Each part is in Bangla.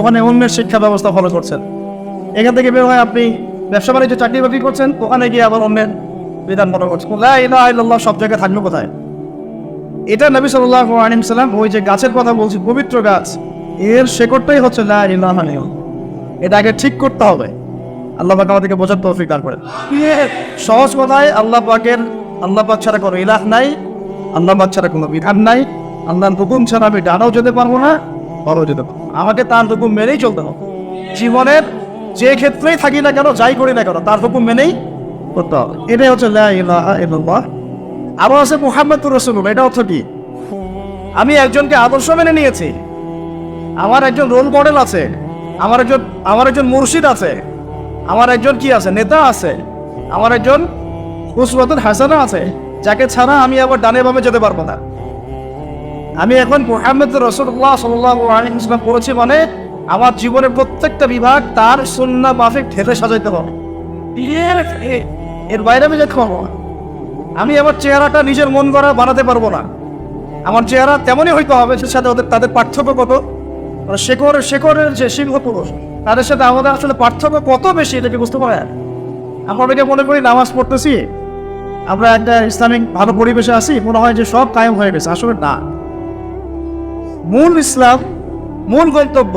ওখানে অন্যের শিক্ষা ব্যবস্থা ফলো করছেন। এখান থেকে বের হয় আপনি ব্যবসা বাণিজ্য, চাকরি বাকরি করছেন, ওখানে গিয়ে আবার অন্যের বিধান ফলো করছেন। সব জায়গায় থাকল কোথায়? এটা নবী সাল্লাল্লাহু আলাইহি সাল্লাম ওই যে গাছের কথা বলছি, পবিত্র গাছ। এর শেকড়টাই হচ্ছে লা এটা আগে ঠিক করতে হবে। আল্লাহ পাক আমাদেরকে বোঝার তৌফিক দান করেন। সহজ কথায়, আল্লাহ পাকের, আল্লাহ পাক ছাড়া কোনো ইলাহ নাই, আল্লাহ পাক ছাড়া কোনো বিধান নাই। আল্লাহর হুকুম ছাড়া আমি ডানাও যেতে পারব না। বড়ও যেতে পারব না। আমাকে তার হুকুম মেনেই চলতে হবে। জীবনের যে ক্ষেত্রেই থাকি না কেন, যাই করি না কেন, তার হুকুম মেনেই করতে হবে। এটাই হচ্ছে আবার আছে মুহাম্মদুর রাসূলুল্লাহ, এটা অর্থ কি? আমি একজনকে আদর্শ মেনে নিয়েছি। আমার একজন রোল মডেল আছে। আমার একজন আমার একজন মুর্শিদ আছে। আমার একজন কি আছে? নেতা আছে। আমার একজন উসওয়াতুল হাসানা আছে। যাকে ছাড়া আমি আবার ডানে বামে যেতে পারব না। আমি এখন মোহাম্মদ রসুল্লাহ সাল্লাম পড়েছি মানে আমার জীবনের প্রত্যেকটা বিভাগ তার সুন্না মাফিক ঠেলে সাজাইতে হবে। এর বাইরে আমি পারব না। আমি আমার চেহারাটা নিজের মন করা বানাতে পারব না। আমার চেহারা তেমনই হইতে হবে, সে সাথে ওদের তাদের পার্থক্য কত? মানে শেখরের শেখরের যে সিংহ পুরুষ তাদের সাথে আমাদের আসলে পার্থক্য কত বেশি, এটা কি বুঝতে পারেন? আমরা এটা মনে করি নামাজ পড়তেছি, আমরা একটা ইসলামিক ভালো পরিবেশে আছি, মনে হয় যে সব কায়েম হয়ে গেছে, আসলে না। মূল ইসলাম, মূল গন্তব্য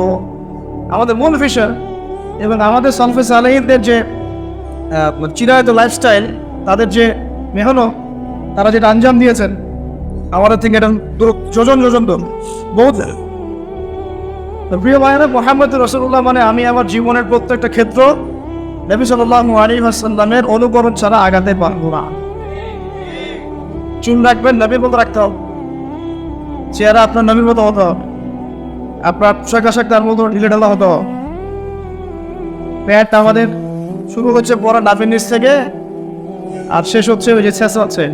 আমাদের মূল ভিশন এবং আমাদের সলফেস আলহিনদের যে চিরায়ত লাইফস্টাইল তাদের যে মেহনত, তারা যেটা আঞ্জাম দিয়েছেন, আমাদের থেকে এটা যোজন যোজন দূর। বহুত তো প্রিয় ভাইরা মোহাম্মদ রসুল্লাহ মানে আমি আমার জীবনের প্রত্যেকটা ক্ষেত্র নবী সাল্লাহ আলী আসাল্লামের অনুকরণ ছাড়া আগাতে পারব না। চুন রাখবেন, নবীর মতো রাখতে হবে। চেহারা আপনার নবীর মতো হতো। আপনার পোশাক আশাক তার মতো ঢিলে ঢালা হতো। প্যান্ট আমাদের শুরু হচ্ছে বড় নাফের নিচ থেকে, আর শেষ হচ্ছে ওই যে শেষ হচ্ছে।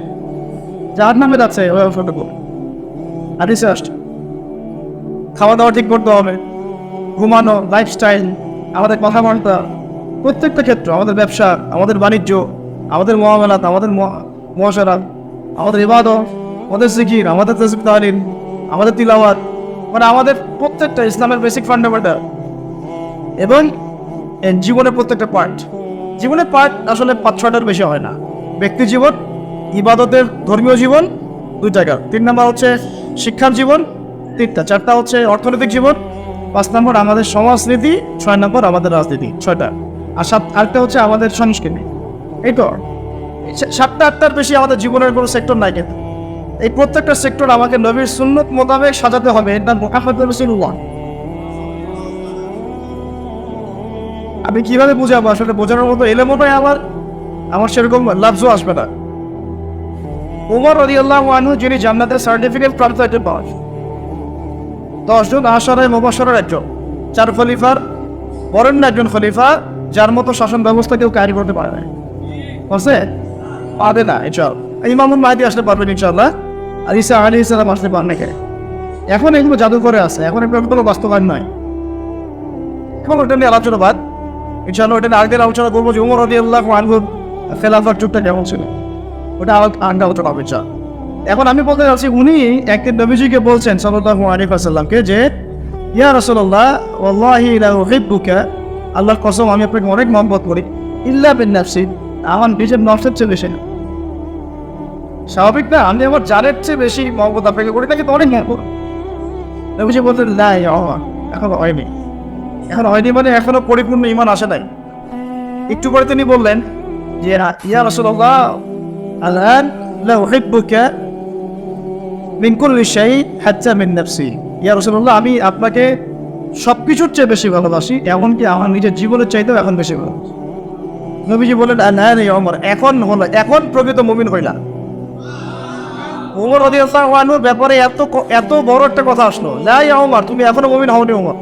যার নামে যাচ্ছে, ওই অংশটুকু আর রিসার্চ খাওয়া দাওয়া ঠিক করতে হবে। ঘুমানো লাইফস্টাইল আমাদের কথাবার্তা, প্রত্যেকটা ক্ষেত্র, আমাদের ব্যবসা, আমাদের বাণিজ্য, আমাদের মহামেলাত, আমাদের মহাসারাত, আমাদের ইবাদত, আমাদের সিকির আমাদের তসবিহ তালিম। আমাদের তিলাওয়াত মানে আমাদের প্রত্যেকটা ইসলামের বেসিক ফান্ডামেন্টাল এবং জীবনের প্রত্যেকটা পার্ট জীবনের পার্ট আসলে পাঁচ ছটার বেশি হয় না। ব্যক্তি জীবন, ইবাদতের ধর্মীয় জীবন দুই টাকা তিন নম্বর হচ্ছে শিক্ষার জীবন, তিনটা। চারটা হচ্ছে অর্থনৈতিক জীবন, পাঁচ নম্বর আমাদের সমাজনীতি, ছয় নম্বর আমাদের রাজনীতি, ছয়টা। আর সাত, আটটা হচ্ছে আমাদের সংস্কৃতি। এই তো। সাতটা, আটটার বেশি আমাদের জীবনের কোনো সেক্টর নাই কিন্তু। এই প্রত্যেকটা সেক্টর আমাকে নবীর সুন্নত মোতাবেক সাজাতে হবে। এটা মোহাম্মদ আমি কীভাবে বুঝাবো? আসলে বোঝানোর মতো এলে এলেমোটাই আমার। আমার সেরকম লাভজও আসবে না। উমর আল্লাহ আনহু, যিনি জান্নাতের সার্টিফিকেট প্রাপ্ত একজন পাওয়া দশজন আশারায় মোবাসরের একজন, চার খলিফার বরেণ্য একজন খলিফা, যার মতো শাসন ব্যবস্থা কেউ ক্যারি করতে পারে না বুঝছে পারে না ইনশাল ইমামুল মাহিদি আসতে পারবেন ইনশাল্লাহ আর ইসা আলী আসতে এখন এগুলো জাদু করে আছে, এখন এগুলো বাস্তবায়ন নয় এখন ওটা নিয়ে আলোচনা বাদ। ইনশাল্লাহ ওটা নিয়ে আলোচনা করব যে উমর আল্লাহ আনহুর খেলাফার যুগটা কেমন ছিল। ওটা আগে আলোচনা হবে ইনশাল্লাহ এখন আমি বলতে চাচ্ছি, উনি একদিন নবীজিকে বলছেন সাল্লাল্লাহু আলাইহি ওয়াসাল্লামকে যে, ইয়া রাসূলুল্লাহ, ওয়াল্লাহি লা উহিব্বুকা, আল্লাহর কসম, আমি আপনাকে অনেক মহব্বত করি। ইল্লা বিন নাফসি, আমার নিজের নফসের চেয়ে বেশি না। স্বাভাবিক না? আমি আমার জানের চেয়ে বেশি মহব্বত আপনাকে করি তাকে তো অনেক নবীজি বলতেন না এখন হয়নি। এখন হয়নি মানে এখনও পরিপূর্ণ ইমান আসে নাই। একটু পরে তিনি বললেন যে, ইয়া রাসূলুল্লাহ আলআন লা উহিব্বুকা মিন কুল্লি শাই হাত্তা মিন নাফসি। ইয়া রাসূলুল্লাহ, আমি আপনাকে সব কিছুর চেয়ে বেশি ভালোবাসি, এমনকি আমার নিজের জীবনের চাইতেও এখন বেশি ভালোবাসি। নবীজি বললেন আলআন ইয়া ওমর এখন হলো, এখন প্রকৃত মুমিন হইলা ওমর রাদিয়াল্লাহু আনহুর ব্যাপারে এত এত বড় একটা কথা আসলো। লা ইয়া ওমর তুমি এখনও মুমিন হওনি ওমর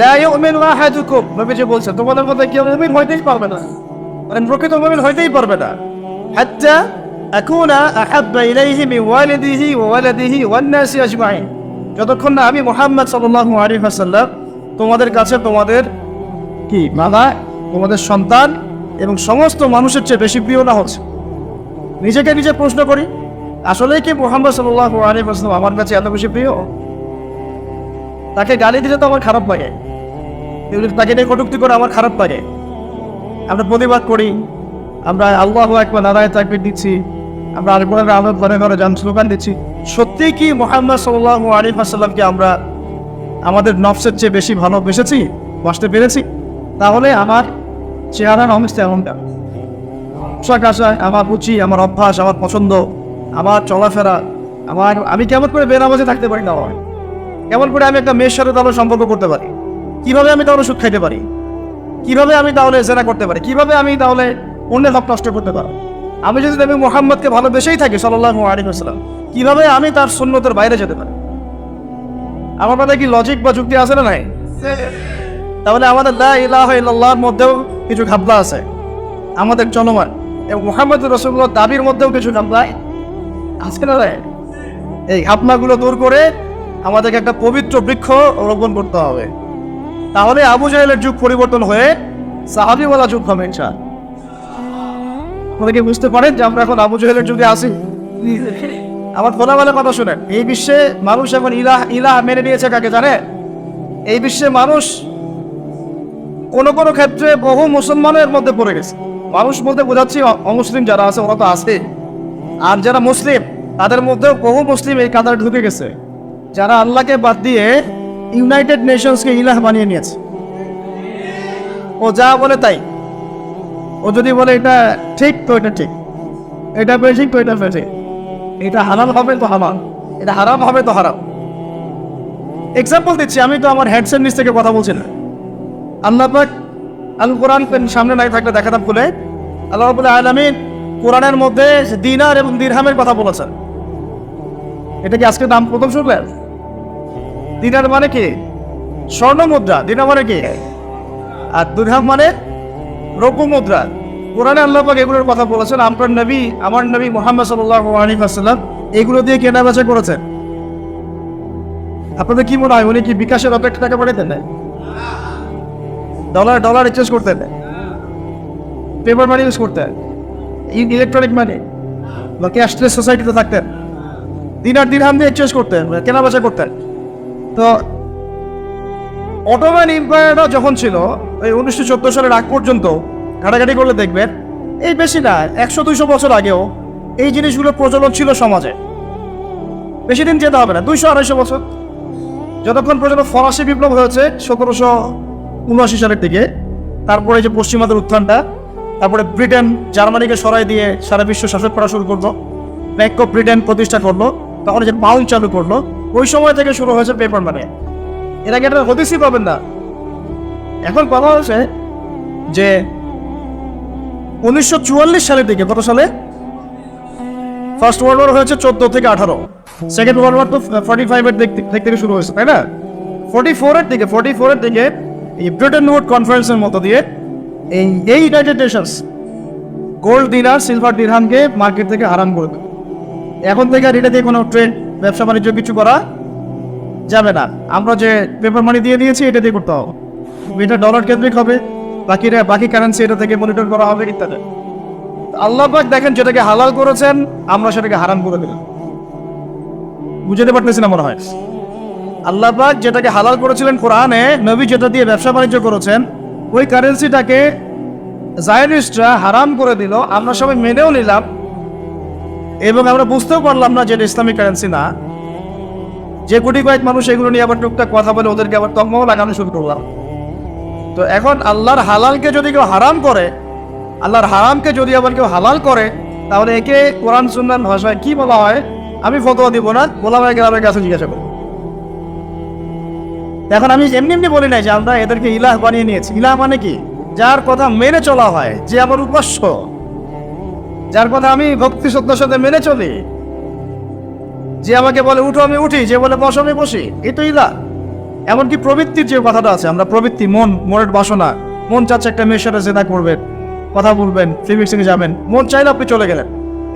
লা ইউমিনু আহাদুকুম, নবীজি বলছেন তোমাদের মধ্যে কেউ মুমিন হইতেই পারবে না। মানে প্রকৃত মুমিন হইতেই পারবে না। হাত্তা আকুনা আহাব্বা ইলাইহি মিন ওয়ালিদিহি ওয়া ওয়ালাদিহি ওয়ান নাসি আজমাইন। যতক্ষণ না আমি মুহাম্মদ সাল্লাল্লাহু আলাইহি ওয়াসাল্লাম তোমাদের কাছে তোমাদের কি মাদা তোমাদের সন্তান এবং সমস্ত মানুষের চেয়ে বেশি প্রিয় না হচ্ছে। নিজেকে নিজে প্রশ্ন করি আসলে কি মোহাম্মদ আলাইহি ওয়াসাল্লাম আমার কাছে এত বেশি প্রিয়? তাকে গালি দিলে তো আমার খারাপ লাগে। তাকে নিয়ে কটুক্তি করে আমার খারাপ লাগে। আমরা প্রতিবাদ করি, আমরা আল্লাহ একবার নারায় তাকবির দিচ্ছি, আমরা আরেকবার আনন্দ ঘরে ঘরে যান স্লোগান দিচ্ছি। সত্যি কি মোহাম্মদ সাল্লাহ আলী আসাল্লামকে আমরা আমাদের নফসের চেয়ে বেশি ভালোবেসেছি বাসতে পেরেছি? তাহলে আমার চেহারা নমস্তে এমনটা। পোশাক আশাক আমার রুচি, আমার অভ্যাস, আমার পছন্দ, আমার চলাফেরা, আমার, আমি কেমন করে বেনামাজে থাকতে পারি না হয়? কেমন করে আমি একটা মেয়ের সাথে তাহলে সম্পর্ক করতে পারি? কীভাবে আমি তাহলে সুদ খাইতে পারি? কীভাবে আমি তাহলে জেনা করতে পারি? কীভাবে আমি তাহলে অন্যের হক নষ্ট করতে পারি? আমি যদি আমি মোহাম্মদকে ভালোবেসেই থাকি সাল্লাহ আলিমাসাল্লাম কীভাবে আমি তার সুন্নতের বাইরে যেতে পারি? আমার মধ্যে কি লজিক বা যুক্তি আছে না নাই? তাহলে আমাদের দা ইলাহ ইল্লাহর মধ্যেও কিছু ঘাবলা আছে। আমাদের জনমান। এবং মোহাম্মদ রসুল্লাহ দাবির মধ্যেও কিছু ঘাবলা আজকে না এই ঘাবলাগুলো দূর করে আমাদেরকে একটা পবিত্র বৃক্ষ রোপণ করতে হবে। তাহলে আবু জাহেলের যুগ পরিবর্তন হয়ে সাহাবিওয়ালা যুগ হবে ইনশাল আপনারা কি বুঝতে পারেন যে আমরা এখন আবু জাহেলের যুগে আছি? আমার খোলামেলা কথা শুনেন। এই বিশ্বে মানুষ এখন ইলাহ ইলাহ মেনে নিয়েছে কাকে জানে? এই বিশ্বে মানুষ কোনো কোনো ক্ষেত্রে বহু মুসলমানের মধ্যে পড়ে গেছে। মানুষ বলতে বোঝাচ্ছি অমুসলিম যারা আছে, ওরা তো আছে। আর যারা মুসলিম, তাদের মধ্যেও বহু মুসলিম এই কাতারে ঢুকে গেছে। যারা আল্লাহকে বাদ দিয়ে ইউনাইটেড নেশনসকে ইলাহ বানিয়ে নিয়েছে। ও যা বলে তাই। ও যদি বলে এটা ঠিক, তো এটা ঠিক। এটা বেঠিক তো এটা বেঠিক এটা হালাল হবে, তো হালাল। এটা হারাম হবে, তো হারাম। এক্সাম্পল দিচ্ছি, আমি তো আমার হেডসেট নিচ থেকে কথা বলছি না। আল্লাহ আল কোরআন সামনে নাই থাকলে দেখাতাম খুলে। আল্লাহ বলে আলামিন কোরআনের মধ্যে দিনার এবং দিরহামের কথা বলেছেন। এটা কি আজকে নাম প্রথম শুনলেন দিনার মানে কি? স্বর্ণ মুদ্রা। দিনার মানে কি? আর দিরহাম মানে রৌপ্য মুদ্রা। কোরআনে আল্লাহ পাক এগুলোর কথা বলেছেন আপনার নবী, আমার নবী মোহাম্মদ সাল্লাহ আলী আসাল্লাম এগুলো দিয়ে কেনা বেচা করেছেন। আপনাদের কি মনে হয় উনি কি বিকাশের অপেক্ষা টাকা পাঠাতেন না ডলার ডলার এক্সচেঞ্জ করতেন পেপার মানি ইউজ করতেন ইলেকট্রনিক মানি বা ক্যাশলেস সোসাইটিতে থাকতেন। দিনার দিনহাম দিয়ে এক্সচেঞ্জ করতেন কেনা বেচা করতেন তো অটোম্যান এম্পায়ারটা যখন ছিল, এই উনিশশো চোদ্দ সালের আগ পর্যন্ত ঘাটাঘাটি করলে দেখবেন, এই বেশি না, একশো, দুইশো বছর আগেও এই জিনিসগুলো প্রচলন ছিল সমাজে। বেশি দিন যেতে হবে না, দুইশো, আড়াইশো বছর। যতক্ষণ পর্যন্ত ফরাসি বিপ্লব হয়েছে, সতেরোশো উনআশি সালের দিকে। তারপরে যে পশ্চিমাদের উত্থানটা, তারপরে ব্রিটেন জার্মানিকে সরাই দিয়ে সারা বিশ্ব শাসক করা শুরু করল ব্যাংক অফ ব্রিটেন প্রতিষ্ঠা করল তখন যে পাউন্ড চালু করল, ওই সময় থেকে শুরু হয়েছে পেপার মানে। এর আগে এটা হদিসই পাবেন না। এখন কথা হচ্ছে যে উনিশশো চুয়াল্লিশ সালের দিকে, কত সালে? ফার্স্ট ওয়ার্ল্ড ওয়ার হয়েছে চোদ্দ থেকে আঠারো। সেকেন্ড ওয়ার্ল্ড ওয়ার তো ফর্টি ফাইভের দিক থেকে শুরু হয়েছে, তাই না? ফর্টি ফোরের দিকে ফর্টি ফোরের দিকে এই ব্রিটেন উড কনফারেন্সের মতো দিয়ে, এই এই ইউনাইটেড নেশনস গোল্ড দিনার সিলভার দিরহামকে মার্কেট থেকে হারাম করে এখন থেকে আর এটা দিয়ে কোনো ট্রেড ব্যবসা, বাণিজ্য কিছু করা যাবে না। আমরা যে পেপার মানি দিয়ে দিয়েছি, এটা দিয়ে করতে হবে। এটা ডলার কেন্দ্রিক হবে, বাকিরা, বাকি কারেন্সি এটা থেকে মনিটর করা হবে, ইত্যাদি। আল্লাহ পাক দেখেন, যেটাকে হালাল করেছেন, আমরা সেটাকে হারাম করে দিলাম বুঝতে পারতেছি না মনে হয়। আল্লাহ পাক যেটাকে হালাল করেছিলেন কোরআনে, নবী যেটা দিয়ে ব্যবসা বাণিজ্য করেছেন, ওই কারেন্সিটাকে জায়নিস্টরা হারাম করে দিল। আমরা সবাই মেনেও নিলাম এবং আমরা বুঝতেও পারলাম না যে এটা ইসলামিক কারেন্সি না। যে কোটি কয়েক মানুষ এগুলো নিয়ে আবার টুকটাক কথা বলে ওদেরকে আবার তকমাও লাগানো শুরু করলাম। তো এখন আল্লাহর হালালকে যদি কেউ হারাম করে, আল্লাহর হারামকে যদি আবার কেউ হালাল করে, তাহলে একে কোরআন সুন্নান ভাষায় কি বলা হয়? আমি ফতোয়া দিব না গোলামের গ্রামের কাছে জিজ্ঞাসা করব এখন আমি এমনি এমনি বলি নাই যে আমরা এদেরকে ইলাহ বানিয়ে নিয়েছি। ইলাহ মানে কি? যার কথা মেনে চলা হয়, যে আমার উপাস্য। যার কথা আমি ভক্তি শ্রদ্ধার সাথে মেনে চলি। যে আমাকে বলে, উঠো, আমি উঠি। যে বলে, বসো, আমি বসি। এই তো ইলা এমনকি প্রবৃত্তির যে কথাটা আছে, আমরা প্রবৃত্তি, মন, মনের বাসনা, মন চাচ্ছে একটা মেয়ের সাথে জেনা করবেন, কথা বলবেন সিংয়ে যাবেন, মন চাইলে আপনি চলে গেলেন।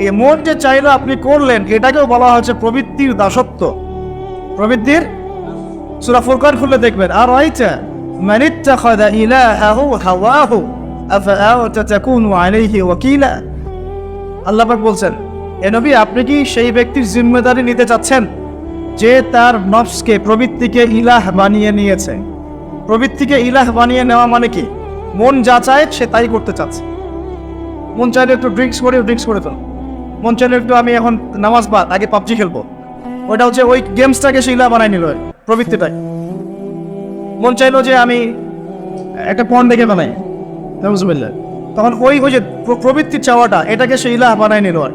এই মন যে চাইলে আপনি করলেন, এটাকেও বলা হচ্ছে প্রবৃত্তির দাসত্ব। প্রবৃত্তির সুরা ফুরকান খুলে দেখবেন আর ইত্তাখাযা ইলাহাহু হাওয়াহু তাকুনু আলাইহি ওয়াকিলা? আল্লাহ পাক বলছেন, এ নবী, আপনি কি সেই ব্যক্তির জিম্মেদারি নিতে চাচ্ছেন যে তার নফসকে প্রবৃত্তিকে ইলাহ বানিয়ে নিয়েছে? প্রবৃত্তিকে ইলাহ বানিয়ে নেওয়া মানে কি? মন যা চায় সে তাই করতে চাচ্ছে। মন চাইলে একটু ড্রিঙ্কস করে ড্রিঙ্কস করে ফেল। মন চাইলে একটু আমি এখন নামাজ বাদ, আগে পাবজি খেলব। ওইটা হচ্ছে ওই গেমসটাকে সে ইলাহ বানাই নিল। প্রবৃত্তিটাই। মন চাইলো যে আমি একটা পণ দেখে বানাই। তখন ওই ওই যে প্র- প্রবৃত্তির চাওয়াটা, এটাকে সে ইলাহ বানাই নিল আর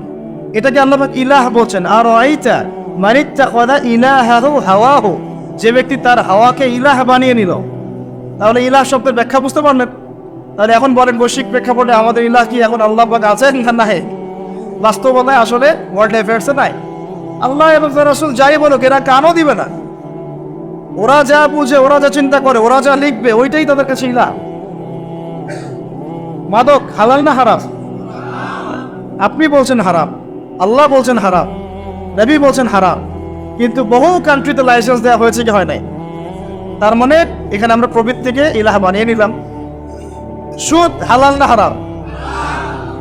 এটাকে আল্লাহ ইলাহ বলছেন আর আইতা মারিত্তা কদা ইলাহাহু হাওয়াহু? যে ব্যক্তি তার হাওয়াকে ইলাহ বানিয়ে নিল। তাহলে ইলাহ শব্দের ব্যাখ্যা বুঝতে পারলেন? তাহলে এখন বলেন, বৈশ্বিক প্রেক্ষাপটে আমাদের ইলাহ কি এখন আল্লাহ পাক আছেন না নাই? বাস্তবতায় আসলে ওয়ার্ল্ড অ্যাফেয়ার্সে নাই। আল্লাহ এবং রাসূল যাই বলুক, এরা কানও দিবে না। ওরা যা বুঝে, ওরা যা চিন্তা করে, ওরা যা লিখবে, ওইটাই তাদের কাছে ইলাহ। মাদক, হালাল না হারাম? আপনি বলছেন হারাম, আল্লাহ বলছেন হারাম রবি বলছেন হারাম, কিন্তু বহু কান্ট্রিতে লাইসেন্স দেওয়া হয়েছে কি হয় নাই? তার মানে এখানে আমরা প্রবৃত্তিকে ইলাহ বানিয়ে নিলাম। সুদ হালাল না হারাম?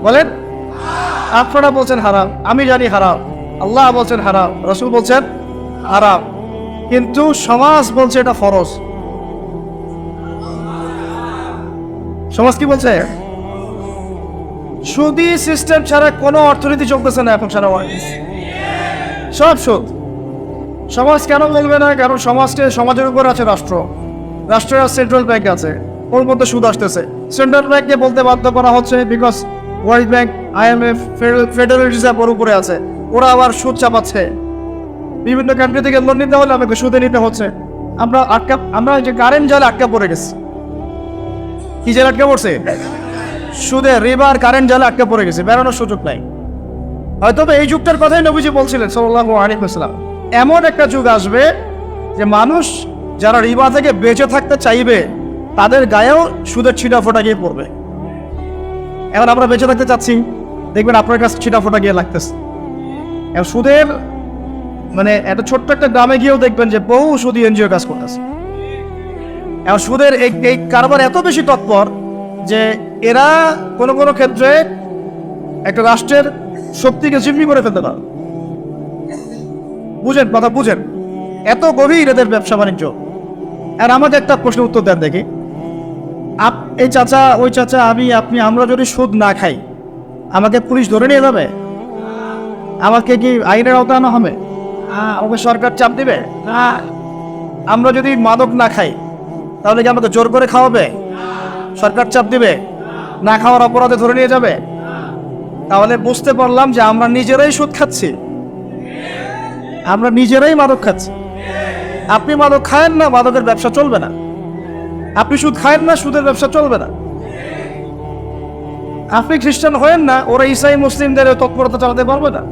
বলেন, আপনারা বলছেন হারাম, আমি জানি হারাম, আল্লাহ বলছেন হারাম, রসুল বলছেন হারাম। কিন্তু সমাজ বলছে এটা ফরজ। সমাজ কি বলছে? সুদি সিস্টেম ছাড়া কোনো অর্থনীতি চলতেছে না এখন সারা সব সুদ। সমাজ কেন বলবে না? কারণ সমাজকে সমাজের উপর আছে রাষ্ট্র। রাষ্ট্রের সেন্ট্রাল ব্যাংক আছে। ওর মধ্যে সুদ আসতেছে। সেন্ট্রাল ব্যাংককে বলতে বাধ্য করা হচ্ছে because world bank IMF federal reserve ওর উপরে আছে। ওরা আবার সুদ চাপাচ্ছে। বিভিন্ন কান্ট্রি থেকে লোন নিতে হলে আমাকে সুদে নিতে হচ্ছে। আমরা আটকা, আমরা যে কারেন্ট জালে আটকা পড়ে গেছি। কি জালে আটকা পড়ছে? সুদে রিবার কারেন্ট জালে আটকা পড়ে গেছে, বেরোনোর সুযোগ নাই। হয়তো এই যুগটার কথাই নবীজি বলছিলেন সাল্লাল্লাহু আলাইহি ওয়াসাল্লাম। এমন একটা যুগ আসবে যে মানুষ যারা রিবা থেকে বেঁচে থাকতে চাইবে, তাদের গায়েও সুদের ছিটা ফোটা গিয়ে পড়বে। এখন আমরা বেঁচে থাকতে চাচ্ছি। দেখবেন আপনার কাছে ছিটা ফোটা গিয়ে লাগতেছে। সুদের মানে একটা ছোট্ট একটা গ্রামে গিয়েও দেখবেন যে বহু সুদী এনজিও কাজ করতেছে। এখন সুদের এই এই কারবার এত বেশি তৎপর যে এরা কোনো কোনো ক্ষেত্রে একটা রাষ্ট্রের শক্তিকে জিম্মি করে ফেলতে পারে। বুঝেন, কথা বুঝেন। এত গভীর এদের ব্যবসা বাণিজ্য। আর আমাকে একটা প্রশ্ন উত্তর দেন দেখি। আপ, এই চাচা, ওই চাচা, আমি, আপনি, আমরা যদি সুদ না খাই, আমাকে পুলিশ ধরে নিয়ে যাবে? আমাকে কি আইনের আওতা আনা হবে? আমাকে সরকার চাপ দিবে? হ্যাঁ। আমরা যদি মাদক না খাই, তাহলে কি আমাকে জোর করে খাওয়াবে? সরকার চাপ দিবে? না খাওয়ার অপরাধে ধরে নিয়ে যাবে? তাহলে বুঝতে পারলাম যে আমরা নিজেরাই সুদ খাচ্ছি। আমরা নিজেরাই মাদক খাচ্ছি। আপনি মাদক খায়েন না, মাদকের ব্যবসা চলবে না। আপনি সুদ খায়েন না, সুদের ব্যবসা চলবে না। আপনি খ্রিস্টান হয়েন না, ওরা ইসাই মুসলিমদের তৎপরতা চালাতে পারবে না।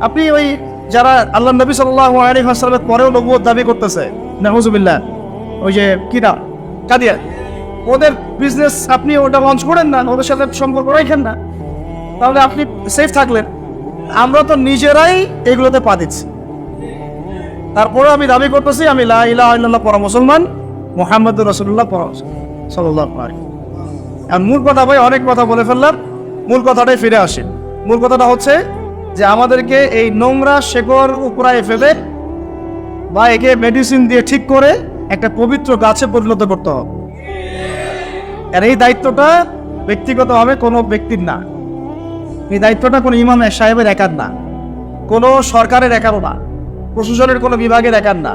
আপনি ওই যারা আল্লাহ নবী সাল্লাহ আলী হাসালামের পরেও নবুয় দাবি করতেছে নাহজুবিল্লাহ ওই যে কিনা কাদিয়া, ওদের বিজনেস আপনি ওটা লঞ্চ করেন না, ওদের সাথে সম্পর্ক রাখেন না, তাহলে আপনি সেফ থাকলেন। আমরা তো নিজেরাই এগুলোতে পা দিচ্ছি। তারপরে আমি দাবি করতেছি, আমি লা ইলাহা ইল্লাল্লাহ পরা মুসলমান, মোহাম্মদ রসুল্লাহ পরা সাল্লাহ আর মূল কথা ভাই, অনেক কথা বলে ফেললাম। মূল কথাটাই ফিরে আসেন মূল কথাটা হচ্ছে যে আমাদেরকে এই নোংরা শেকড় উপরায় ফেলে বা একে মেডিসিন দিয়ে ঠিক করে একটা পবিত্র গাছে পরিণত করতে হবে। আর এই দায়িত্বটা ব্যক্তিগতভাবে কোনো ব্যক্তির না। এই দায়িত্বটা কোনো ইমাম সাহেবের একার না। কোনো সরকারের একারও না। প্রশাসনের কোনো বিভাগের একার না।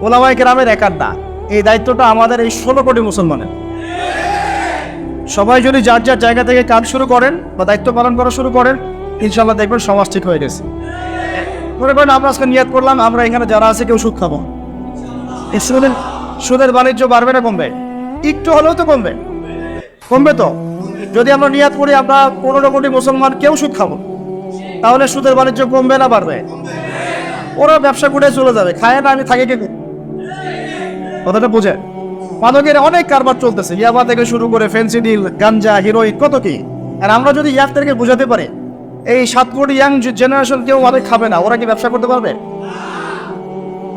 ওলামাই গ্রামের একার না। এই দায়িত্বটা আমাদের এই ষোলো কোটি মুসলমানের। সবাই যদি যার যার জায়গা থেকে কাজ শুরু করেন বা দায়িত্ব পালন করা শুরু করেন ইনশাল্লাহ দেখবেন সমাজ ঠিক হয়ে গেছে। মনে করেন আমরা আজকে নিয়াত করলাম, আমরা এখানে যারা আছে কেউ সুদ খাব। সুদের সুদের বাণিজ্য বাড়বে না কমবে? একটু হলেও তো কমবে। কমবে তো। যদি আমরা নিয়াত করি, আমরা পনেরো কোটি মুসলমান কেউ সুদ খাব? তাহলে সুদের বাণিজ্য কমবে না বাড়বে? ওরা ব্যবসা করে চলে যাবে। খায় না, আমি থাকি কে কথাটা বোঝে? মাদকের অনেক কারবার চলতেছে। ইয়াবা থেকে শুরু করে ফেন্সিডিল গাঞ্জা, হিরোইন, কত কি? আর আমরা যদি ইয়াকদেরকে বোঝাতে পারি এই সাত কোটি ইয়াং জেনারেশন কেউ মাদক খাবে না, ওরা কি ব্যবসা করতে পারবে?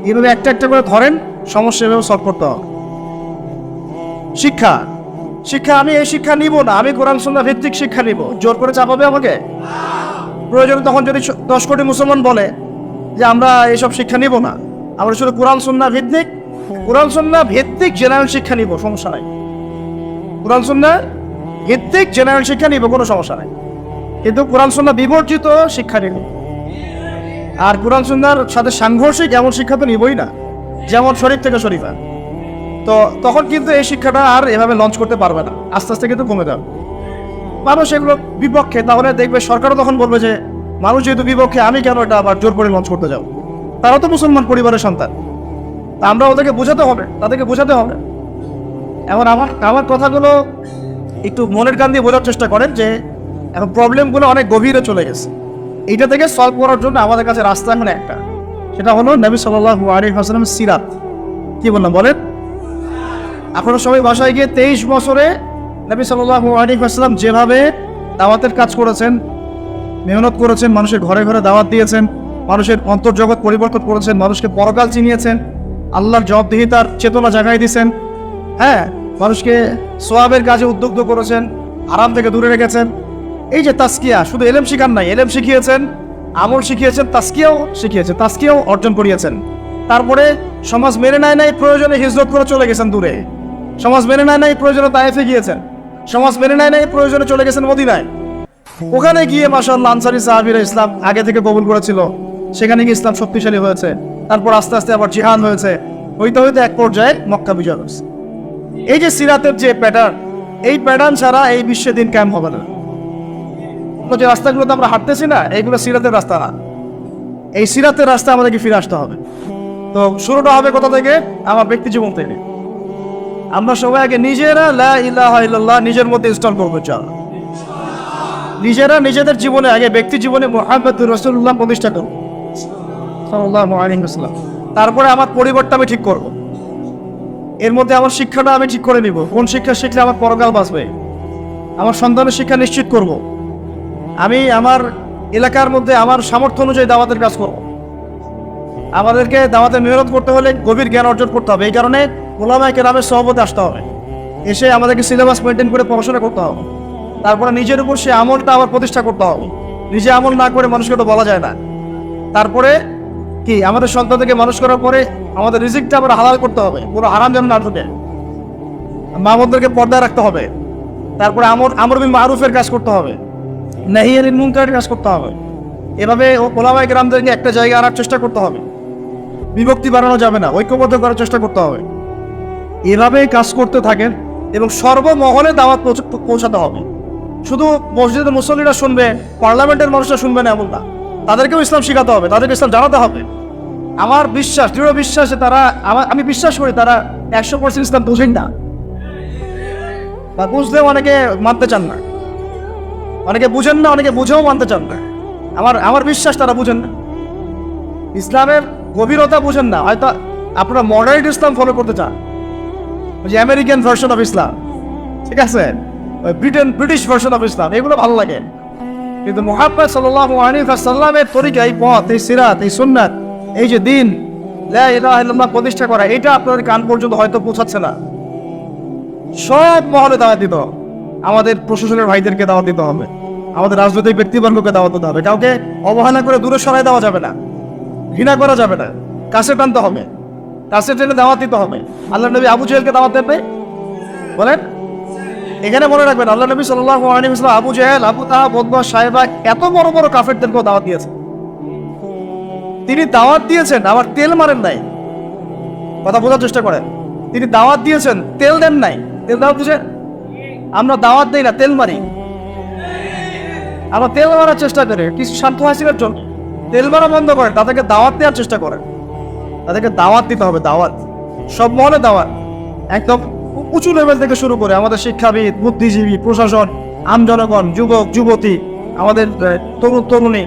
এইভাবে একটা একটা করে ধরেন, সমস্যা এভাবে সলভ করতে হবে। শিক্ষা শিক্ষা, আমি এই শিক্ষা নিব না, আমি কোরআন সন্ধ্যা ভিত্তিক শিক্ষা নিব। জোর করে চাপাবে আমাকে? প্রয়োজন তখন যদি দশ কোটি মুসলমান বলে যে আমরা এসব শিক্ষা নিব না, আমরা শুধু কোরআন সন্না ভিত্তিক, কোরআন সন্না ভিত্তিক জেনারেল শিক্ষা নিব, সমস্যা নাই। কোরআন সন্না ভিত্তিক জেনারেল শিক্ষা নিব, কোনো সমস্যা নাই। কিন্তু কোরআন সন্না বিবর্জিত শিক্ষা নিব আর কোরআন সন্ন্যার সাথে সাংঘর্ষিক এমন শিক্ষা তো নিবই না, যেমন শরীফ থেকে শরীফা। তো তখন কিন্তু এই শিক্ষাটা আর এভাবে লঞ্চ করতে পারবে না, আস্তে আস্তে কিন্তু কমে যাবে। মানুষ এগুলো বিপক্ষে, তাহলে দেখবে সরকারও তখন বলবে যে, মানুষ যেহেতু বিপক্ষে, আমি কেন এটা আবার জোর করে লঞ্চ করতে যাও তারা তো মুসলমান পরিবারের সন্তান। তা আমরা ওদেরকে বোঝাতে হবে, তাদেরকে বোঝাতে হবে। এখন আমার আমার কথাগুলো একটু মনের কান দিয়ে বোঝার চেষ্টা করেন যে এখন প্রবলেমগুলো অনেক গভীরে চলে গেছে। এইটা থেকে সলভ করার জন্য আমাদের কাছে রাস্তা এখন একটা। সেটা হলো নবী সাল্লাহ আলী হাসলাম সিরাত। কি বললাম, বলেন? আপনারা সবাই বাসায় গিয়ে তেইশ বছরে নবী সাল্লাহ আলী আসসালাম যেভাবে দাওয়াতের কাজ করেছেন, মেহনত করেছেন, মানুষের ঘরে ঘরে দাওয়াত দিয়েছেন, মানুষের অন্তর্জগৎ পরিবর্তন করেছেন, মানুষকে পরকাল চিনিয়েছেন, আল্লাহর জবাবদিহিতার চেতনা জাগাই দিয়েছেন হ্যাঁ মানুষকে সোয়াবের কাজে উদ্যুগ্ধ করেছেন, আরাম থেকে দূরে রেখেছেন এই যে তাস্কিয়া, শুধু এলেম শিখান নাই, এলেম শিখিয়েছেন, আমল শিখিয়েছেন, তাস্কিয়াও শিখিয়েছেন তাস্কিয়াও অর্জন করিয়েছেন। তারপরে সমাজ মেনে নেয় নাই, প্রয়োজনে হিজরত করে চলে গেছেন দূরে। সমাজ মেনে নেয় নাই, প্রয়োজনে তায়েফে গিয়েছেন। সমাজ মেনে নেয় নাই, প্রয়োজনে চলে গেছেন মদিনায়। ওখানে গিয়ে মাসাল্লাহ আনসারি সাহাবিরা ইসলাম আগে থেকে কবুল করেছিল। সেখানে গিয়ে ইসলাম শক্তিশালী হয়েছে। তারপর আস্তে আস্তে আবার জিহান হয়েছে। হইতে হইতে এক পর্যায়ে মক্কা বিজয় হয়েছে। এই যে সিরাতের যে প্যাটার্ন এই প্যাটার্ন ছাড়া এই বিশ্বে দিন ক্যাম্প হবে না। তো যে রাস্তাগুলোতে আমরা হাঁটতেছি না, এইগুলো সিরাতের রাস্তা না। এই সিরাতের রাস্তা আমাদেরকে ফিরে আসতে হবে। তো শুরুটা হবে কোথা থেকে? আমার ব্যক্তি জীবন থেকে। আমরা সবাই আগে নিজেরা লা নিজের মধ্যে ইনস্টল করব চল নিজেরা নিজেদের জীবনে, আগে ব্যক্তি জীবনে মোহাম্মদ রসুল্লাহ প্রতিষ্ঠা করব। তারপরে আমার পরিবারটা আমি ঠিক করব। এর মধ্যে আমার শিক্ষাটা আমি ঠিক করে নিব। কোন শিক্ষা শিখলে আমার পরকাল বাঁচবে? আমার সন্তানের শিক্ষা নিশ্চিত করব। আমি আমার এলাকার মধ্যে আমার সামর্থ্য অনুযায়ী দাওয়াতের কাজ করব। আমাদেরকে দাওয়াতে মেহনত করতে হলে গভীর জ্ঞান অর্জন করতে হবে। এই কারণে গোলামায় কেরামের সহপতি আসতে হবে। এসে আমাদেরকে সিলেবাস মেনটেন করে পড়াশোনা করতে হবে। তারপরে নিজের উপর সে আমলটা আবার প্রতিষ্ঠা করতে হবে। নিজে আমল না করে মানুষকে তো বলা যায় না। তারপরে কি? আমাদের সন্তানদেরকে মানুষ করার পরে আমাদের রিজিকটা আবার হালাল করতে হবে। পুরো হারাম যেন না ঢুকে। মামদদেরকে পর্দায় রাখতে হবে। তারপরে আমর আমর বিন মারুফের কাজ করতে হবে। নাহিয়ার মুনকারের কাজ করতে হবে। এভাবে ও কোলাবাই গ্রামদেরকে একটা জায়গায় আনার চেষ্টা করতে হবে। বিভক্তি বাড়ানো যাবে না, ঐক্যবদ্ধ করার চেষ্টা করতে হবে। এভাবে কাজ করতে থাকেন এবং সর্বমহলে দাওয়াত পৌঁছ- পৌঁছাতে হবে। শুধু মসজিদের মুসল্লিরা শুনবে, পার্লামেন্টের মানুষরা শুনবে না এমন না। তাদেরকেও ইসলাম শেখাতে হবে, তাদেরকে ইসলাম জানাতে হবে। আমার বিশ্বাস, দৃঢ় বিশ্বাসে তারা, আমার, আমি বিশ্বাস করি তারা একশো পার্সেন্ট ইসলাম বুঝেন না। বা বুঝলেও অনেকে মানতে চান না। অনেকে বুঝেন না, অনেকে বুঝেও মানতে চান না। আমার আমার বিশ্বাস তারা বুঝেন না। ইসলামের গভীরতা বুঝেন না। হয়তো আপনারা মডারেট ইসলাম ফলো করতে চান। যে আমেরিকান ভার্সন অফ ইসলাম ঠিক আছে? ওই ব্রিটেন ব্রিটিশ ভার্সন অফ ইসলাম এগুলো ভালো লাগে। কিন্তু মোহাম্মদ সাল্লামের তরিকা এই পথ, এই সিরাত, এই সুন্নাত, এই যে দিন প্রতিষ্ঠা করা, এটা আপনাদের কান পর্যন্ত হয়তো পৌঁছাচ্ছে না। সব মহলে দাওয়াত দিতে। আমাদের প্রশাসনের ভাইদেরকে দাওয়াত দিতে হবে। আমাদের রাজনৈতিক ব্যক্তিবর্গকে দাওয়াত দিতে হবে। কাউকে অবহেলা করে দূরে সরাই দেওয়া যাবে না। ঘৃণা করা যাবে না। কাছে টানতে হবে। কাছে টেনে দাওয়াত দিতে হবে। আল্লাহ নবী আবু জেহেলকে দাওয়াত দেবে। বলেন? এখানে মনে রাখবেন, আল্লাহ নবী আলাইহি আবু জেহেল, আবু তাহা বদবা সাহেবা এত বড় বড় কাফেরদেরকেও দাওয়াত দিয়েছেন। তিনি দাওয়াত দিয়েছেন, আবার তেল মারেন নাই। কথা বোঝার চেষ্টা করেন। তিনি দাওয়াত দিয়েছেন, তেল দেন নাই। তেল দাওয়াত বুঝে আমরা দাওয়াত দেই না, তেল মারি। আমরা তেল মারার চেষ্টা করি কিছু স্বার্থ হাসিলের জন্য? তেল মারা বন্ধ করেন, তাদেরকে দাওয়াত দেওয়ার চেষ্টা করেন। তাদেরকে দাওয়াত দিতে হবে, দাওয়াত। সব মহলে দাওয়াত। একদম উঁচু লেভেল থেকে শুরু করে আমাদের শিক্ষাবিদ, বুদ্ধিজীবী, প্রশাসন আমজনগণ যুবক, যুবতী, আমাদের তরুণ, তরুণী,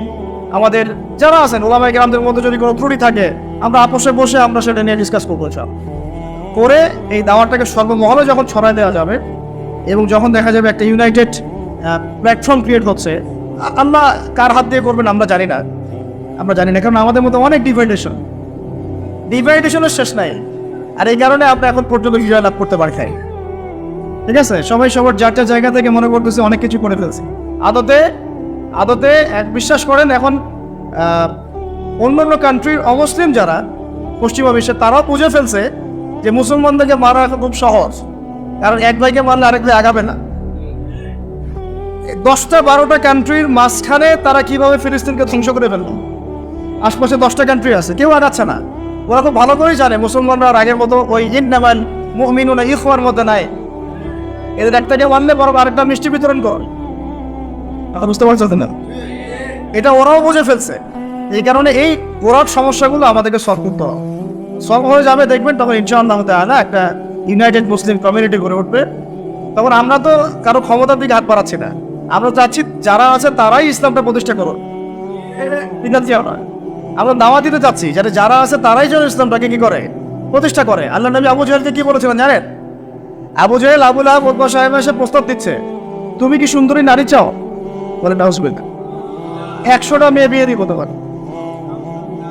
আমাদের যারা আছেন ওলামাই গ্রামদের মধ্যে যদি কোনো ত্রুটি থাকে, আমরা আপোষে বসে আমরা সেটা নিয়ে ডিসকাস করব করে এই দাওয়াতটাকে সর্বমহলে যখন ছড়াই দেওয়া যাবে এবং যখন দেখা যাবে একটা ইউনাইটেড প্ল্যাটফর্ম ক্রিয়েট হচ্ছে আল্লাহ কার হাত দিয়ে করবেন আমরা জানি না। আমরা জানি না কারণ আমাদের মধ্যে অনেক ডিভাইডেশন ডিভাইডেশনের শেষ নাই। আর এই কারণে আমরা এখন পর্যন্ত বিজয় লাভ করতে পারি খাই ঠিক আছে? সবাই সবার যার যার জায়গা থেকে মনে করতেছে অনেক কিছু করে ফেলছে। আদতে আদতে এক বিশ্বাস করেন এখন আহ, অন্যান্য কান্ট্রির অমুসলিম যারা পশ্চিমা বিশ্বে তারাও বুঝে ফেলছে যে মুসলমানদেরকে মারা খুব সহজ। কারণ এক ভাইকে মারলে আরেক ভাই আগাবে না। দশটা বারোটা কান্ট্রির মাঝখানে তারা কীভাবে ফিলিস্তিনকে ধ্বংস করে ফেলল? আশপাশে দশটা কান্ট্রি আছে, কেউ আগাচ্ছে না। ওরা তো ভালো করেই জানে, মুসলমানরা আর আগের মতো ওই ইন্নামান মুমিনুনা ইখওয়ার মধ্যে নাই। এদের একটা একটাকে মানলে বরং আরেকটা মিষ্টি বিতরণ কর। বুঝতে পারছ না এটা ওরাও বুঝে ফেলছে। এই কারণে এই ওরার সমস্যাগুলো আমাদেরকে সলভ করতে হবে। সলভ হয়ে যাবে, দেখবেন তখন ইনশাআল্লাহ হতে আলা একটা ইউনাইটেড মুসলিম কমিউনিটি গড়ে উঠবে, তখন আমরা তো কারও ক্ষমতার দিকে হাত বাড়াচ্ছি না। আমরা চাচ্ছি যারা আছে তারাই ইসলামটা প্রতিষ্ঠা করুন। আমরা আমরা দাওয়া দিতে চাচ্ছি যাতে যারা আছে তারাই যেন ইসলামটাকে কি করে? প্রতিষ্ঠা করে। আল্লাহ নবী আবু জাহেলকে কি বলেছিলেন জানেন? আবু জাহেল আবুল আহ সাহেব এসে প্রস্তাব দিচ্ছে, তুমি কি সুন্দরী নারী চাও? বলে নাউজবিল্লা একশোটা মেয়ে বিয়ে দিব তোমার।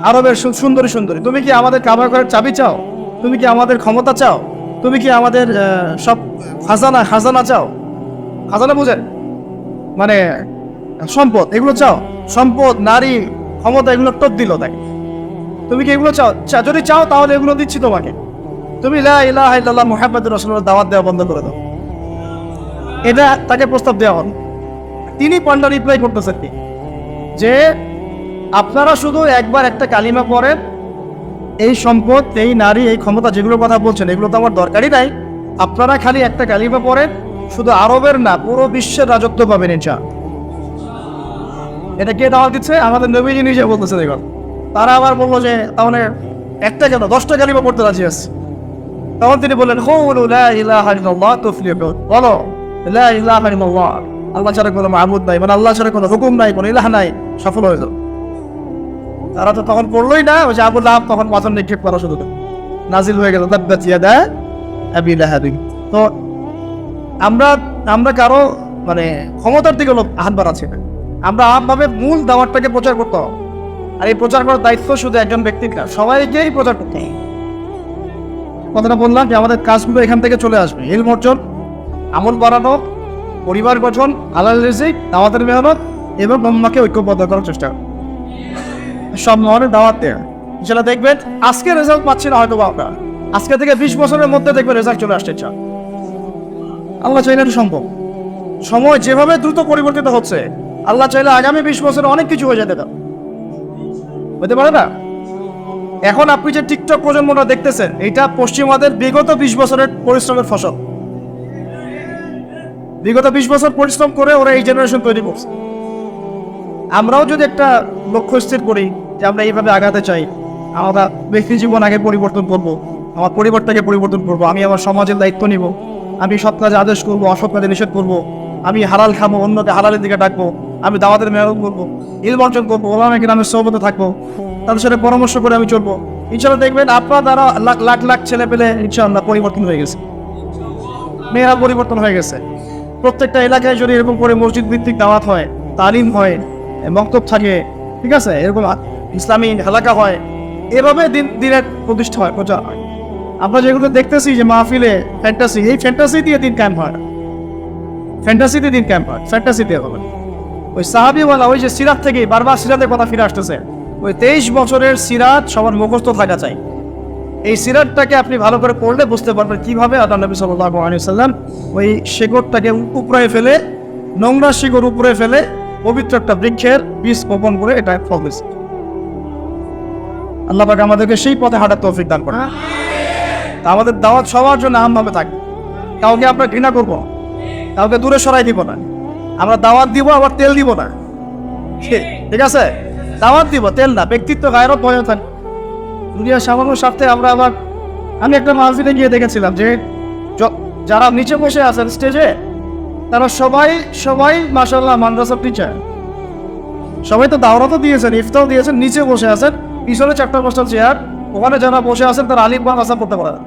আরবের সুন্দরী সুন্দরী, তুমি কি আমাদের কাবার ঘরের চাবি চাও? তুমি কি আমাদের ক্ষমতা চাও? তুমি কি আমাদের সব খাজানা খাজানা চাও? খাজানা বুঝেন। মানে সম্পদ, এগুলো চাও। সম্পদ, নারী, ক্ষমতা, এগুলো টপ দিল তাকে তুমি কি এগুলো চাও? যদি চাও তাহলে এগুলো দিচ্ছি তোমাকে। তুমি লা ইলাহা ইল্লাল্লাহ মুহাম্মাদুর রাসূলুল্লাহ দাওয়াত দেওয়া বন্ধ করে দাও। এটা তাকে প্রস্তাব দেওয়া হল। তিনি পান্ডা রিপ্লাই করতেছেন যে আপনারা শুধু একবার একটা কালিমা পড়েন এই সম্পদ, এই নারী, এই ক্ষমতা, যেগুলোর কথা বলছেন, এগুলো তো আমার দরকারই নাই। আপনারা খালি একটা কালিমা পড়েন, শুধু আরবের না, পুরো বিশ্বের রাজত্ব পাবেন ইনশা এটা কে দাওয়া দিচ্ছে? আমাদের নবীজি নিজে বলতেছে, দেখুন। তারা আবার বলল যে, তাহলে একটা কেন? দশটা কালিমা পড়তে রাজি আছে। তখন তিনি বললেন বলো আল্লাহ ছাড়া কোনো মাহবুদ নাই মানে আল্লাহ ছাড়া কোনো হুকুম নাই, কোনো ইলাহ নাই, সফল হয়ে যাও। তারা তো তখন পড়লোই না, ওই যে আবু লাহাব তখন মাথা নিক্ষেপ করা শুরু করে। নাজিল হয়ে গেল তাব্বাত ইয়াদা আবি লাহাবিন। তো আমরা আমরা কারও মানে ক্ষমতার দিকে হাত বাড়াচ্ছি না। আমরা আমভাবে মূল দাওয়াতটাকে প্রচার করতে হবে। আর এই প্রচার করার দায়িত্ব শুধু একজন ব্যক্তির না, সবাইকেই প্রচার করতে হবে। কথাটা বললাম যে আমাদের কাজগুলো এখান থেকে চলে আসবে। ইলম অর্জন, আমল বাড়ানো, পরিবার গঠন আলাল রিজিক, দাওয়াতের মেহনত এবং ব্রহ্মাকে ঐক্যবদ্ধ করার চেষ্টা করা। সব ধরনের দাওয়াত দেয়। দেখবেন, আজকে রেজাল্ট পাচ্ছি না হয়তো বা আজকে থেকে বিশ বছরের মধ্যে দেখবেন রেজাল্ট চলে আসছে চা আল্লাহ চাইলে এটা সম্ভব। সময় যেভাবে দ্রুত পরিবর্তিত হচ্ছে, আল্লাহ চাইলে আগামী বিশ বছরে অনেক কিছু হয়ে যেতে পারে। হতে পারে না? এখন আপনি যে টিকটক প্রজন্মটা দেখতেছেন, এটা পশ্চিমাদের বিগত বিশ বছরের পরিশ্রমের ফসল। বিগত বিশ বছর পরিশ্রম করে ওরা এই জেনারেশন তৈরি করছে। আমরাও যদি একটা লক্ষ্য স্থির করি যে আমরা এইভাবে আগাতে চাই, আমরা ব্যক্তি জীবন আগে পরিবর্তন করব, আমার পরিবারটাকে পরিবর্তন করব, আমি আমার সমাজের দায়িত্ব নিব, আমি সৎ কাজে আদেশ করব, অসৎ কাজে নিষেধ করব, আমি হালাল খাব, অন্যকে হালালের দিকে ডাকবো, আমি দাওয়াতের মেহনত করব ইল বর্জন করব ওলামা গ্রামের সৌবতে থাকব, তাদের সাথে পরামর্শ করে আমি চলবো। ইনশাল্লাহ দেখবেন আপনার দ্বারা লাখ লাখ লাখ ছেলে পেলে ইনশাল্লাহ পরিবর্তন হয়ে গেছে। মেয়েরা পরিবর্তন হয়ে গেছে। প্রত্যেকটা এলাকায় যদি এরকম করে মসজিদ ভিত্তিক দাওয়াত হয়, তালিম হয়, মক্তব থাকে, ঠিক আছে? এরকম ইসলামী এলাকা হয়। এভাবে দিন, দিনের প্রতিষ্ঠা হয়, প্রচার হয়। আমরা যেগুলো দেখতেছি যে মাহফিলে ফ্যান্টাসি এই ফ্যান্টাসি দিয়ে দিন ক্যাম্প হয়। ফ্যান্টাসিতে দিন ক্যাম্প হয় ফ্যান্টাসি দিয়ে হবে। ওই সাহাবিওয়ালা, ওই যে সিরাত থেকে বারবার সিরাতের কথা ফিরে আসতেছে। ওই তেইশ বছরের সিরাত সবার মুখস্থ থাকা চাই। এই সিরাতটাকে আপনি ভালো করে পড়লে বুঝতে পারবেন কীভাবে আল্লাহ নবী সাল্লাল্লাহু আলাইহি সাল্লাম ওই শেকড়টাকে উপরে ফেলে, নোংরা শিকড় উপরে ফেলে, পবিত্র একটা বৃক্ষের বীজ বপন করে এটা ফল দিয়েছে। আল্লাহ পাক আমাদেরকে সেই পথে হাঁটার তৌফিক দান করে তা আমাদের দাওয়াত সবার জন্য আমভাবে থাকবে কাউকে আমরা ঘৃণা করব না। কাউকে দূরে সরাই দিব না। আমরা দাওয়াত দিব, আবার তেল দিব না। ঠিক- আছে? দাওয়াত দিব, তেল না। ব্যক্তিত্ব গায়েরও ভয় থাকে। দুনিয়ার সামান্য স্বার্থে আমরা আবার, আমি একটা মাহফিলে গিয়ে দেখেছিলাম যে যারা নিচে বসে আছেন স্টেজে তারা সবাই সবাই মাসাল্লাহ মাদ্রাসার টিচার সবাই তো দাওরা তো দিয়েছেন ইফতাও দিয়েছেন, নিচে বসে আছেন। পিছনে চারটা পাঁচটা চেয়ার ওখানে যারা বসে আছেন তারা আলিম বা আসাম করতে পারে না।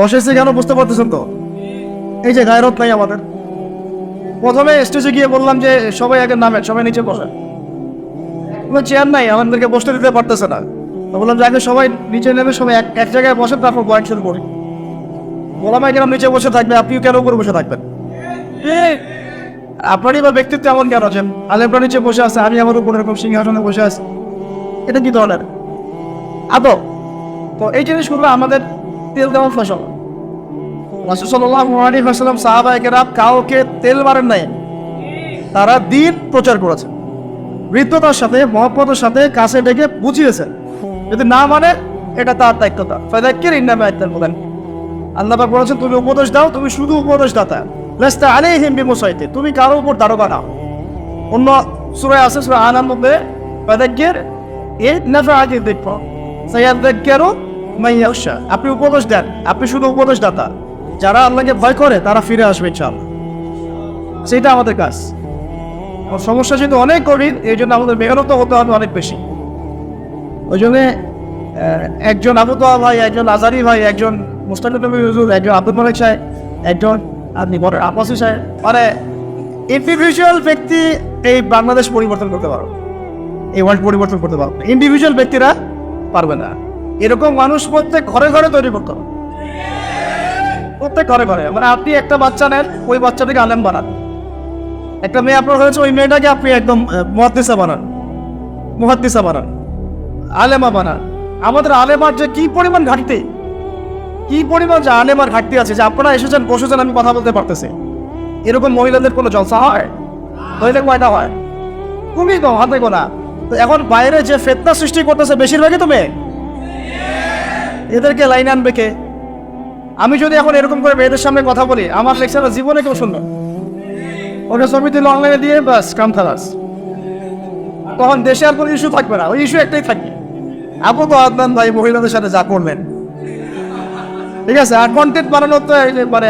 বসেছে কেন বুঝতে পারতেছেন তো? এই যে গায়রত নাই আমাদের। প্রথমে স্টেজে গিয়ে বললাম যে সবাই আগে নামেন, সবাই নিচে বসেন। কোনো চেয়ার নাই, আমাদেরকে বসতে দিতে পারতেছে না। বললাম যে আগে সবাই নিচে নেমে সবাই এক এক জায়গায় বসেন, তারপর পয়েন্ট শুরু করি বললাম কেন নিচে বসে থাকবে, আপনিও কেন উপরে বসে থাকবেন? আপনারই বা ব্যক্তিত্ব এমন কেন আছেন আলেমরা নিচে বসে আছে, আমি আমার উপর এরকম সিংহাসনে বসে আছি। এটা কি ধরনের? আদব তো এই জিনিসগুলো আমাদের তেল দেওয়ার ফসল রাসুসাল্লাম সাহাবাহিকেরা কাউকে তেল মারেন নাই। তারা দিন প্রচার করেছেন। বৃদ্ধতার সাথে, মহব্বতের সাথে কাছে ডেকে বুঝিয়েছেন। যদি না মানে এটা তার দায়িত্বতা। ফাদাক্কির ইন্নামে আইতাল বলেন আল্লাহ বলেছেন, তুমি উপদেশ দাও, তুমি শুধু উপদেশ দাতা লাস্তা আলাইহিম বিমুসাইতে, তুমি কারও উপর দারোগা নাও অন্য সুরায় আছে, সূরা আনার মধ্যে ফাদাক্কির এ নাফাআতি যিকর সায়াযাক্কারু মান ইয়াখশা। আপনি উপদেশ দেন, আপনি শুধু উপদেশ দাতা যারা আল্লাহকে ভয় করে, তারা ফিরে আসবে ইনশাআল্লাহ। সেটা আমাদের কাজ। সমস্যা যেহেতু অনেক গভীর এই জন্য আমাদের মেহনত হতে হবে অনেক বেশি। ওই জন্যে একজন আবু ভাই, একজন আজারি ভাই, একজন মুস্তাকিব নবী হুজুর, একজন আব্দুল মালিক সাহেব, একজন আপনি বলেন আব্বাসি সাহেব। মানে ইন্ডিভিজুয়াল ব্যক্তি এই বাংলাদেশ পরিবর্তন করতে পারো এই ওয়ার্ল্ড পরিবর্তন করতে পারো ইন্ডিভিজুয়াল ব্যক্তিরা পারবে না। এরকম মানুষ প্রত্যেক ঘরে ঘরে তৈরি করতে হবে। প্রত্যেক ঘরে ঘরে। মানে আপনি একটা বাচ্চা নেন, ওই বাচ্চাটাকে আলেম বানান। একটা মেয়ে আপনার হয়েছে, ওই মেয়েটাকে আপনি একদম মহাদ্দিসা বানান। মুহাদ্দিসা বানান। আলেমা বানান। আমাদের আলেমার যে কি পরিমাণ ঘাটতি কি পরিমাণ যে আলেমার ঘাটতি আছে যে আপনারা এসেছেন, বসেছেন, আমি কথা বলতে পারতেছি। এরকম মহিলাদের কোনো জলসা হয়? নইলে কয়টা হয়? খুবই কম হাতে গোনা। তো এখন বাইরে যে ফেতনা সৃষ্টি করতেছে, বেশিরভাগই তো মেয়ে? এদেরকে লাইন আনবে কে? আমি যদি এখন এরকম করে মেয়েদের সামনে কথা বলি, আমার লেকচারটা জীবনে কেউ শুনবে। ওটা ছবি দিলে অনলাইনে দিয়ে বাস কাম খালাস তখন দেশে আর কোনো ইস্যু থাকবে না। ওই ইস্যু একটাই থাকবে। আপু তো আদনান ভাই মহিলাদের সাথে যা করলেন। ঠিক আছে আর কন্টেন্ট বানানোর তো মানে